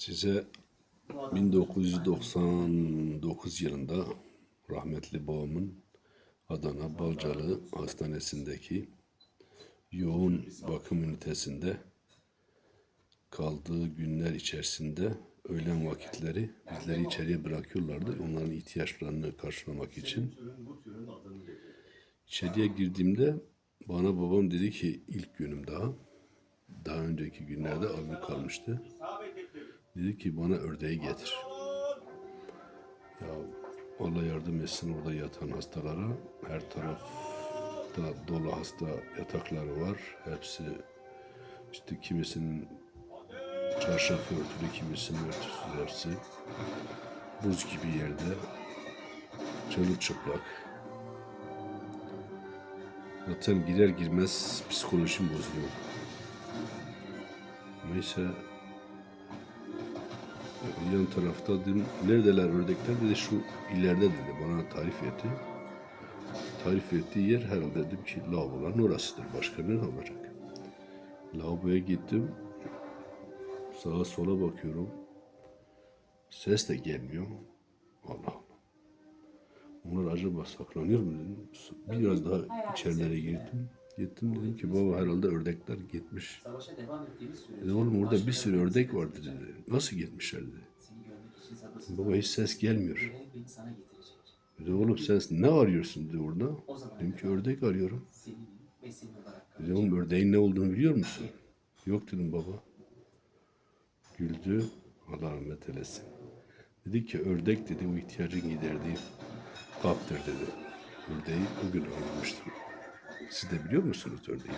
Size 1999 yılında rahmetli babamın Adana Balcalı Hastanesi'ndeki yoğun bakım ünitesinde kaldığı günler içerisinde öğlen vakitleri bizleri içeriye bırakıyorlardı. Onların ihtiyaçlarını karşılamak için. İçeriye girdiğimde bana babam dedi ki ilk günüm daha. Daha önceki günlerde abim kalmıştı. Dedi ki bana ördeği getir. Ya Allah yardım etsin orada yatan hastalara. Her tarafta dolu hasta yatakları var. Hepsi işte kimisinin çarşafı örtülü, kimisinin örtüsüz hepsi. Buz gibi yerde. Çırılçıplak. Zaten girer girmez psikolojim bozuluyor. Neyse yan tarafta dedim neredeler ördekler dedi şu ileride dedi bana tarif etti. Tarif ettiği yer herhalde dedim ki lavaboların orasıdır başka ne olacak. Lavaboya gittim sağa sola bakıyorum ses de gelmiyor. Allah Allah. Onlar acaba saklanıyor mu dedim. Biraz daha içerilere girdim. Gittim dedim ki baba herhalde ördekler gitmiş. Dedim oğlum orada bir sürü ördek vardı dedi. Nasıl gitmişler dedi. Baba hiç ses gelmiyor. Dedi oğlum sen ne arıyorsun dedi orada. Dedim ki ördek arıyorum. Dedi oğlum ördeğin ne olduğunu biliyor musun? Yok dedim baba. Güldü. Allah rahmet eylesin. Dedi ki ördek dedi o ihtiyacın giderdiği kaptır dedi. Ördeği bugün almıştım. Siz de biliyor musunuz ördeği?